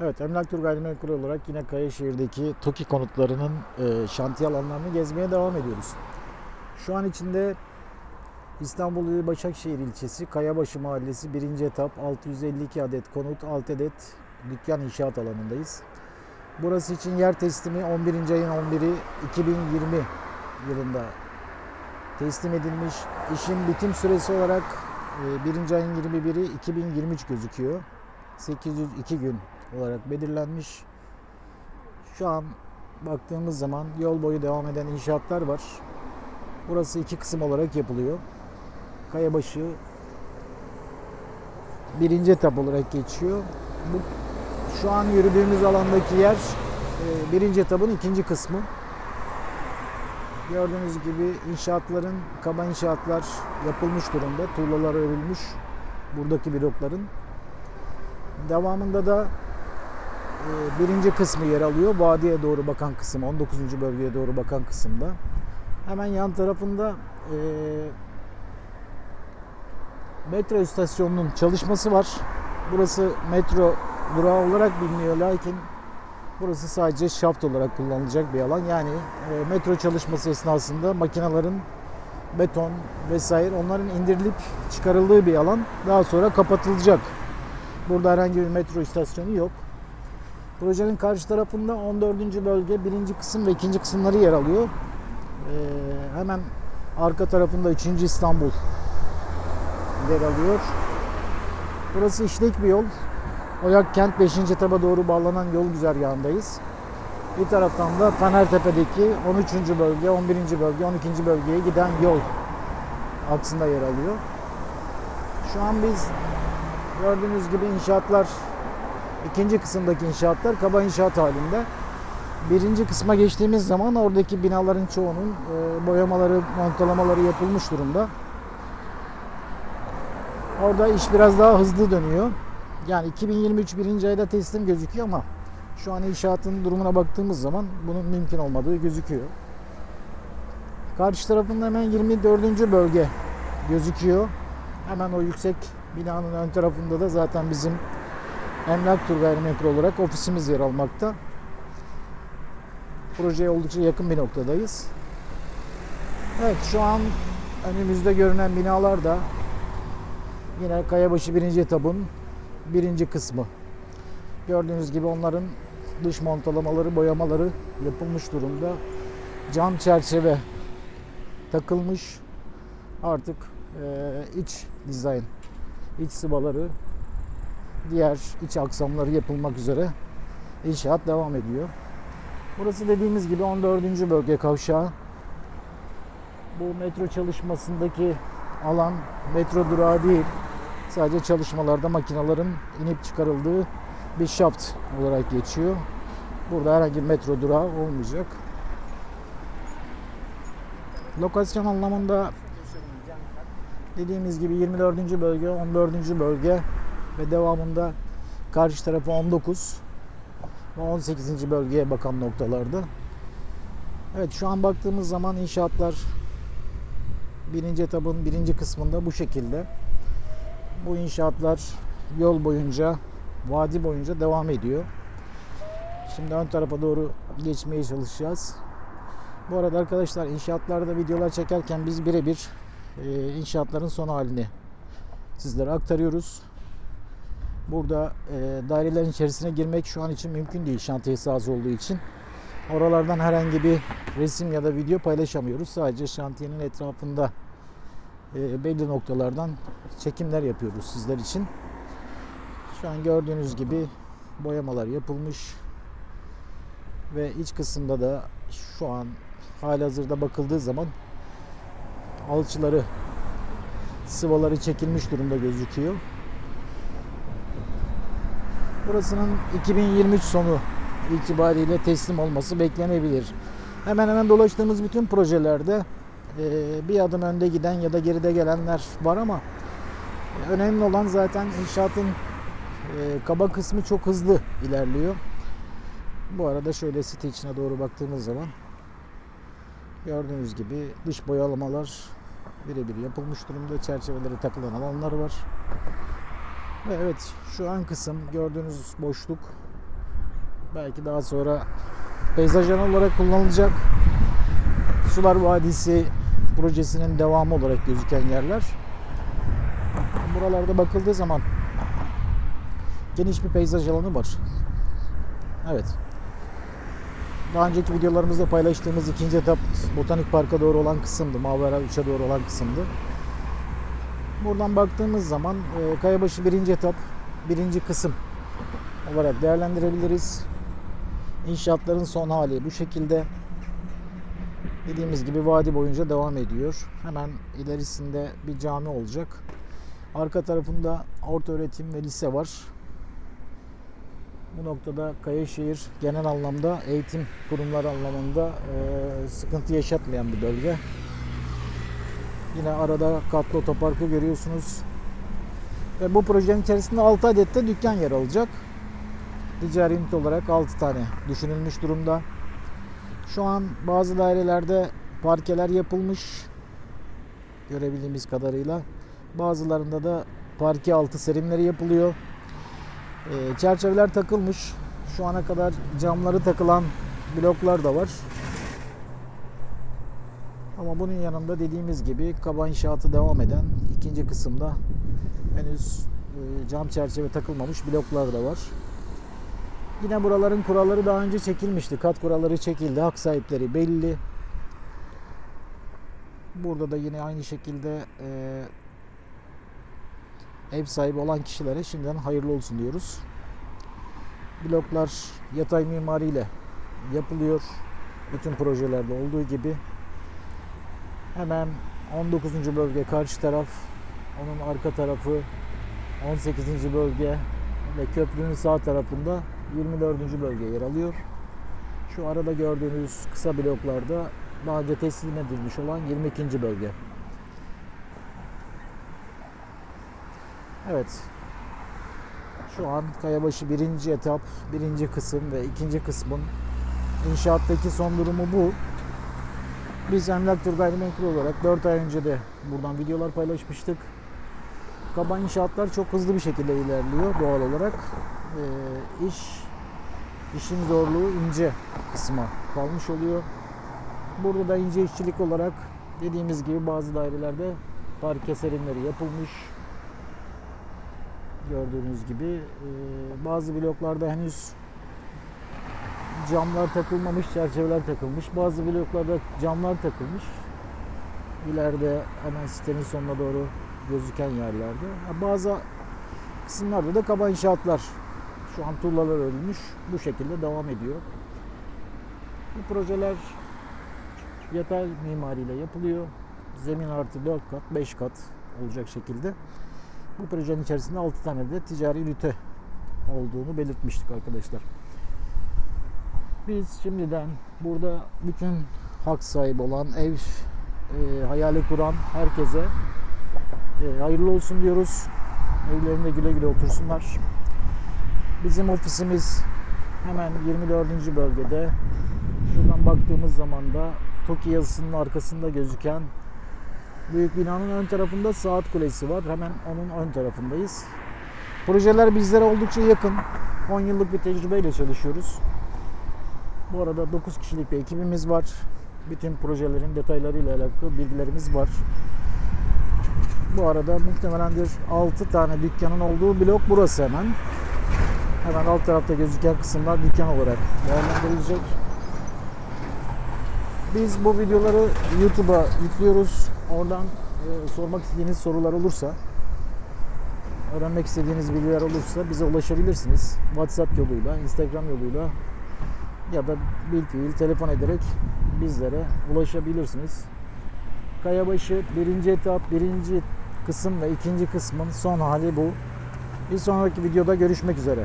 Evet, Emlak Tur Gayrimenkul olarak yine Kayaşehir'deki TOKİ konutlarının e, şantiye alanlarını gezmeye devam ediyoruz. Şu an içinde İstanbul ili Başakşehir ilçesi Kayabaşı Mahallesi 1. etap 652 adet konut, 6 adet dükkan inşaat alanındayız. Burası için yer teslimi 11. ayın 11'i 2020 yılında teslim edilmiş. İşin bitim süresi olarak e, 1. ayın 21'i 2023 gözüküyor. 802 gün olarak belirlenmiş. Şu an baktığımız zaman yol boyu devam eden inşaatlar var. Burası iki kısım olarak yapılıyor. Kayabaşı birinci etap olarak geçiyor. Bu şu an yürüdüğümüz alandaki yer e, birinci etapın ikinci kısmı. Gördüğünüz gibi inşaatların, kaba inşaatlar yapılmış durumda. Tuğlalar örülmüş buradaki blokların. Devamında da birinci kısmı yer alıyor. Vadiye doğru bakan kısım, 19. bölgeye doğru bakan kısımda. Hemen yan tarafında e, metro istasyonunun çalışması var. Burası metro durağı olarak biliniyor lakin burası sadece şaft olarak kullanılacak bir alan. Yani e, metro çalışması esnasında makinelerin beton vesaire onların indirilip çıkarıldığı bir alan. Daha sonra kapatılacak. Burada herhangi bir metro istasyonu yok. Projenin karşı tarafında 14. bölge birinci kısım ve ikinci kısımları yer alıyor. Ee, hemen arka tarafında 3. İstanbul yer alıyor. Burası işlek bir yol. Oyak Kent 5. etaba doğru bağlanan yol güzergahındayız. Bir taraftan da Tanertepe'deki 13. bölge, 11. bölge, 12. bölgeye giden yol aksında yer alıyor. Şu an biz gördüğünüz gibi inşaatlar ikinci kısımdaki inşaatlar kaba inşaat halinde. Birinci kısma geçtiğimiz zaman oradaki binaların çoğunun e, boyamaları, montalamaları yapılmış durumda. Orada iş biraz daha hızlı dönüyor. Yani 2023 birinci ayda teslim gözüküyor ama şu an inşaatın durumuna baktığımız zaman bunun mümkün olmadığı gözüküyor. Karşı tarafında hemen 24. bölge gözüküyor. Hemen o yüksek binanın ön tarafında da zaten bizim Emlak Tur Gayrimenkul olarak ofisimiz yer almakta. Projeye oldukça yakın bir noktadayız. Evet şu an önümüzde görünen binalar da yine Kayabaşı 1. etabın birinci kısmı. Gördüğünüz gibi onların dış montalamaları, boyamaları yapılmış durumda. Cam çerçeve takılmış. Artık e, iç dizayn, iç sıvaları, diğer iç aksamları yapılmak üzere inşaat devam ediyor. Burası dediğimiz gibi 14. bölge kavşağı. Bu metro çalışmasındaki alan metro durağı değil. Sadece çalışmalarda makinelerin inip çıkarıldığı bir şaft olarak geçiyor. Burada herhangi bir metro durağı olmayacak. Lokasyon anlamında dediğimiz gibi 24. bölge, 14. bölge ve devamında karşı tarafı 19 ve 18. bölgeye bakan noktalarda. Evet şu an baktığımız zaman inşaatlar birinci etabın birinci kısmında bu şekilde. Bu inşaatlar yol boyunca, vadi boyunca devam ediyor. Şimdi ön tarafa doğru geçmeye çalışacağız. Bu arada arkadaşlar inşaatlarda videolar çekerken biz birebir inşaatların son halini sizlere aktarıyoruz. Burada e, dairelerin içerisine girmek şu an için mümkün değil şantiye sahası olduğu için. Oralardan herhangi bir resim ya da video paylaşamıyoruz. Sadece şantiyenin etrafında e, belli noktalardan çekimler yapıyoruz sizler için. Şu an gördüğünüz gibi boyamalar yapılmış ve iç kısımda da şu an halihazırda bakıldığı zaman alçıları sıvaları çekilmiş durumda gözüküyor. Burasının 2023 sonu itibariyle teslim olması beklenebilir. Hemen hemen dolaştığımız bütün projelerde e, bir adım önde giden ya da geride gelenler var ama önemli olan zaten inşaatın e, kaba kısmı çok hızlı ilerliyor. Bu arada şöyle site içine doğru baktığımız zaman gördüğünüz gibi dış boyalamalar birebir yapılmış durumda. Çerçeveleri takılan alanlar var. Ve evet şu an kısım gördüğünüz boşluk Belki daha sonra peyzaj olarak kullanılacak. Sular Vadisi projesinin devamı olarak gözüken yerler. Buralarda bakıldığı zaman geniş bir peyzaj alanı var. Evet. Daha önceki videolarımızda paylaştığımız ikinci etap Botanik Park'a doğru olan kısımdı. Mavera 3'e doğru olan kısımdı. Buradan baktığımız zaman e, Kayabaşı birinci etap, birinci kısım olarak değerlendirebiliriz. İnşaatların son hali bu şekilde. Dediğimiz gibi vadi boyunca devam ediyor. Hemen ilerisinde bir cami olacak. Arka tarafında orta öğretim ve lise var. Bu noktada Kayaşehir genel anlamda eğitim kurumları anlamında e, sıkıntı yaşatmayan bir bölge. Yine arada katlı otoparkı görüyorsunuz. Ve bu projenin içerisinde 6 adet de dükkan yer alacak. Ticari ünite olarak 6 tane düşünülmüş durumda. Şu an bazı dairelerde parkeler yapılmış. Görebildiğimiz kadarıyla. Bazılarında da parke altı serimleri yapılıyor. Ee, çerçeveler takılmış. Şu ana kadar camları takılan bloklar da var. Ama bunun yanında dediğimiz gibi kaba inşaatı devam eden ikinci kısımda henüz e, cam çerçeve takılmamış bloklar da var. Yine buraların kuralları daha önce çekilmişti. Kat kuralları çekildi. Hak sahipleri belli. Burada da yine aynı şekilde e, ev sahibi olan kişilere şimdiden hayırlı olsun diyoruz. Bloklar yatay mimariyle yapılıyor. Bütün projelerde olduğu gibi. Hemen 19. bölge karşı taraf, onun arka tarafı 18. bölge ve köprünün sağ tarafında 24. bölge yer alıyor. Şu arada gördüğünüz kısa bloklarda daha önce teslim edilmiş olan 22. bölge. Evet. Şu an Kayabaşı birinci etap, birinci kısım ve ikinci kısmın inşaattaki son durumu bu. Biz Emlak Tur Gayrimenkul olarak 4 ay önce de buradan videolar paylaşmıştık. Kaba inşaatlar çok hızlı bir şekilde ilerliyor doğal olarak. Ee, iş işin zorluğu ince kısma kalmış oluyor. Burada da ince işçilik olarak dediğimiz gibi bazı dairelerde parke serimleri yapılmış. Gördüğünüz gibi Ee, bazı bloklarda henüz camlar takılmamış, çerçeveler takılmış. Bazı bloklarda camlar takılmış. İleride hemen sitenin sonuna doğru gözüken yerlerde. Bazı kısımlarda da kaba inşaatlar şu an tuğlalar örülmüş. Bu şekilde devam ediyor. Bu projeler yatay mimariyle yapılıyor. Zemin artı 4 kat, 5 kat olacak şekilde. Bu projenin içerisinde 6 tane de ticari ünite olduğunu belirtmiştik arkadaşlar. Biz şimdiden burada bütün hak sahibi olan ev e, hayali kuran herkese e, hayırlı olsun diyoruz. Evlerinde güle güle otursunlar. Bizim ofisimiz hemen 24. bölgede. Şuradan baktığımız zaman da TOKİ yazısının arkasında gözüken büyük binanın ön tarafında saat kulesi var. Hemen onun ön tarafındayız. Projeler bizlere oldukça yakın. 10 yıllık bir tecrübeyle çalışıyoruz. Bu arada 9 kişilik bir ekibimiz var. Bütün projelerin detaylarıyla alakalı bilgilerimiz var. Bu arada muhtemelendir 6 tane dükkanın olduğu blok burası hemen. Hemen alt tarafta gözüken kısımlar dükkan olarak değerlendirilecek. Biz bu videoları YouTube'a yüklüyoruz. Oradan e, sormak istediğiniz sorular olursa, öğrenmek istediğiniz bilgiler olursa bize ulaşabilirsiniz. WhatsApp yoluyla, Instagram yoluyla ya da bilfiil telefon ederek bizlere ulaşabilirsiniz. Kayabaşı birinci etap, birinci kısım ve ikinci kısmın son hali bu. Bir sonraki videoda görüşmek üzere.